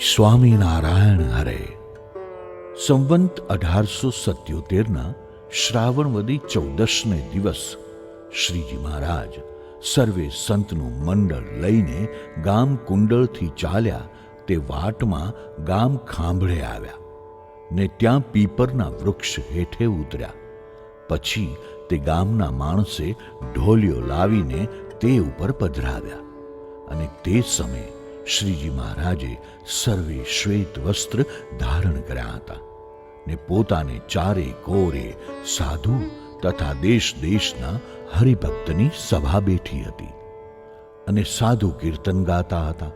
સ્વામિનારાયણ હરે. સંવંત અઢારસો સત્યોતેરના શ્રાવણવદી ચૌદસને દિવસ શ્રીજી મહારાજ સર્વે સંતનું મંડળ લઈને ગામ કુંડળથી ચાલ્યા તે વાટમાં ગામ ખાંભળે આવ્યા ને ત્યાં પીપરના વૃક્ષ હેઠે ઉતર્યા. પછી તે ગામના માણસે ઢોલિયો લાવીને તે ઉપર પધરાવ્યા અને તે સમયે શ્રીજી મહારાજે સર્વે શ્વેત વસ્ત્ર ધારણ કર્યા હતા ને પોતાને ચારે કોરે સાધુ તથા દેશ દેશના હરિભક્તની સભા બેઠી હતી અને સાધુ કીર્તન ગાતા હતા.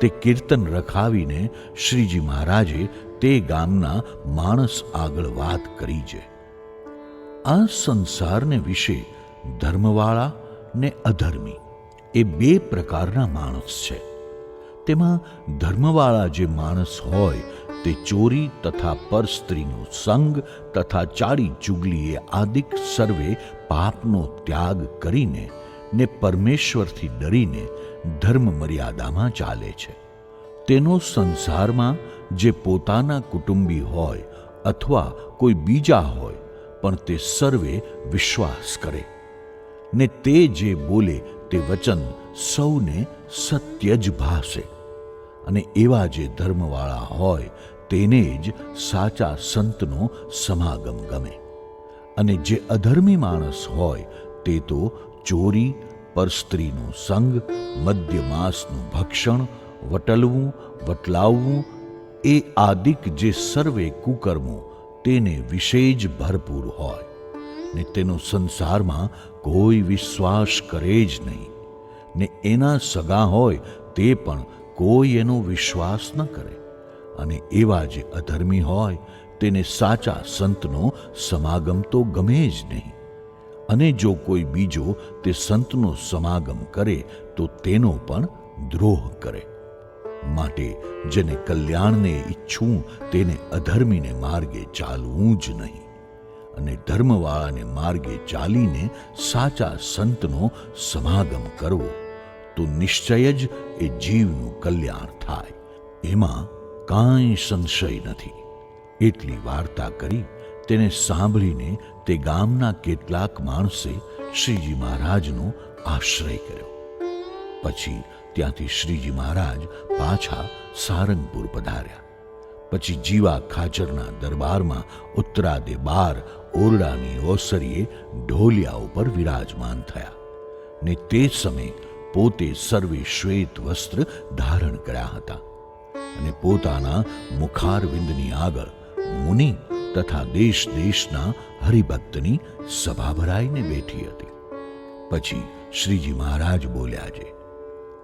તે કીર્તન રખાવીને શ્રીજી મહારાજે તે ગામના માણસ આગળ વાત કરી છે. આ સંસારને વિશે ધર્મવાળા ને અધર્મી એ બે પ્રકારના માણસ છે. તેમાં ધર્મવાળા જે માણસ હોય, તે ચોરી તથા પર સ્ત્રીનો સંગ તથા ચાડી ચુગલીએ આદિક સર્વે પાપનો ત્યાગ કરીને ને પરમેશ્વરથી ડરીને ધર્મ મર્યાદામાં ચાલે છે. તેનો સંસારમાં જે પોતાના કુટુંબી હોય અથવા કોઈ બીજા હોય, પણ તે સર્વે વિશ્વાસ કરે. ને તે જે બોલે તે વચન સૌને સત્ય જ ભાસે. અને એવા જે ધર્મવાળા હોય તેને જ સાચા સંતનો સમાગમ ગમે. અને જે અધર્મી માણસ હોય તે તો ચોરી, પરસ્ત્રીનો સંગ, મદ્યમાસનું ભક્ષણ, વટલવું, વટલાવવું, એ આદિક જે સર્વે કુકર્મો, તેને વિશે જ ભરપૂર હોય. ને તેનો સંસારમાં કોઈ વિશ્વાસ કરે જ નહીં. ને એના સગા હોય તે પણ કોઈ એનો વિશ્વાસ ન કરે. અને એવા જે અધર્મી હોય તેને સાચા સંતનો સમાગમ તો ગમે જ નહીં. અને જો કોઈ બીજો તે સંતનો સમાગમ કરે તો તેનો પણ દ્રોહ કરે. માટે જેને કલ્યાણને ઈચ્છું તેને અધર્મીને માર્ગે ચાલવું જ નહીં. અને ધર્મવાળાને માર્ગે ચાલીને સાચા સંતનો સમાગમ કરવો. તો નિશ્ચય જ એ જીવનું કલ્યાણ થાય. એમાં કાંઈ સંશય નથી. એટલી વાર્તા કરી તેને સાંભળીને તે ગામના કેટલાક માણસે શ્રીજી મહારાજનો આશ્રય કર્યો. પછી ત્યાંથી શ્રીજી મહારાજ પાછા સારંગપુર પધાર્યા. પછી જીવા ખાચરના દરબારમાં ઉત્તરાદે બાર ઓરડાની ઓસરીએ ઢોલિયા ઉપર વિરાજમાન થયા ને તે સમયે પોતે સર્વે શ્વેત વસ્ત્ર ધારણ કર્યા હતા અને પોતાના મુખારવિંદની આગળ મુનિ તથા દેશ દેશના હરિભક્તની સભા ભરાઈને બેઠી હતી. પછી શ્રીજી મહારાજ બોલ્યા છે,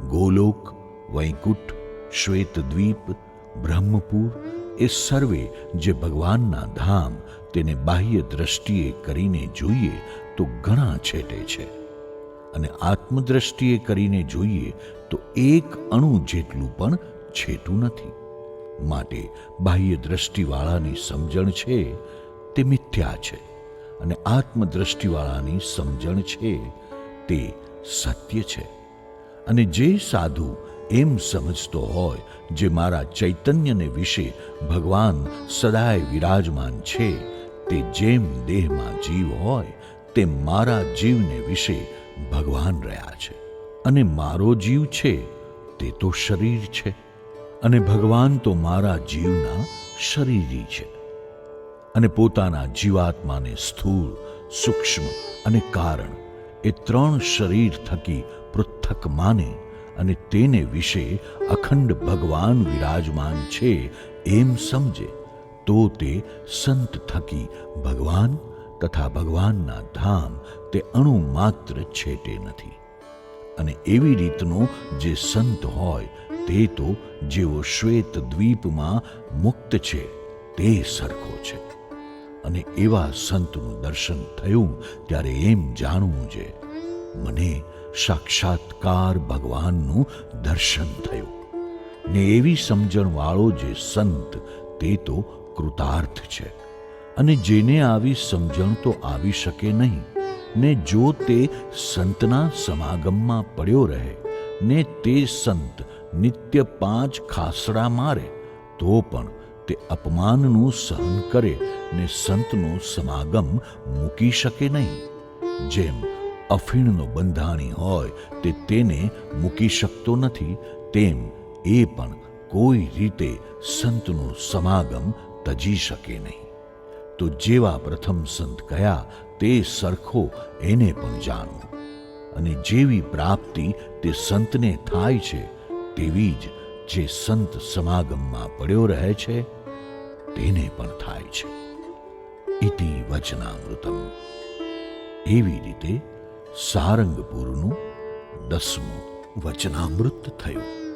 ગોલોક, વૈકુંઠ, શ્વેતદ્વીપ, બ્રહ્મપુર એ સર્વે જે ભગવાનના ધામ તેને બાહ્ય દ્રષ્ટિએ કરીને જોઈએ તો ઘણા છેટે છે. અને આત્મદ્રષ્ટિએ કરીને જોઈએ તો એક અણુ જેટલું પણ છેટું નથી. માટે બાહ્ય દ્રષ્ટિવાળાની સમજણ છે તે મિથ્યા છે અને આત્મદ્રષ્ટિવાળાની સમજણ છે તે સત્ય છે. અને જે સાધુ એમ સમજતો હોય જે મારા ચૈતન્યને વિશે ભગવાન સદાય વિરાજમાન છે. તે જેમ દેહમાં જીવ હોય, તેમ મારા જીવને વિશે ભગવાન રહ્યા છે. અને મારો જીવ છે, તે તો શરીર છે. અને ભગવાન તો મારા જીવના શરીરી છે. અને પોતાના જીવાત્માને સ્થૂળ, સૂક્ષ્મ અને કારણ એ ત્રણ શરીર થકી પૃથક માને અને તેને વિશે અખંડ ભગવાન વિરાજમાન છે એમ સમજે, તો તે સંત થકી ભગવાન તથા ભગવાનના ધામ તે અણુ માત્ર છેટે નથી. અને એવી રીતનો જે સંત હોય, તે તો જેવો શ્વેત દ્વીપમાં મુક્ત છે, તે સરખો છે. અને એવા સંતનું દર્શન થયું ત્યારે એમ જાણવું છે મને સાક્ષાત્કાર ભગવાનનું દર્શન થયું. ને એવી સમજણવાળો જે સંત, તે તો કૃતાર્થ છે. અને જેને આવી સમજણ તો આવી શકે નહીં, ને જો તે સંતના સમાગમમાં પડ્યો રહે, ને તે સંત નિત્ય પાંચ ખાસડા મારે, તો પણ તે અપમાનનું સહન કરે ને સંતનો સમાગમ મૂકી શકે નહીં. જેમ અફીણનો બંધાણી હોય તે તેને મૂકી શકતો નથી, તેમ એ પણ કોઈ રીતે સંતનો સમાગમ તજી શકે નહીં. તો જેવા પ્રથમ સંત કયા તે સરખો એને પણ જાણવું. અને જેવી પ્રાપ્તિ તે સંતને થાય છે, તેવી જ જે સંત સમાગમમાં પડ્યો રહે છે, તેને પણ થાય છે. ઇતિ વચનામૃતમ. એવી રીતે સારંગપુરનું દસમું વચનામૃત થયું.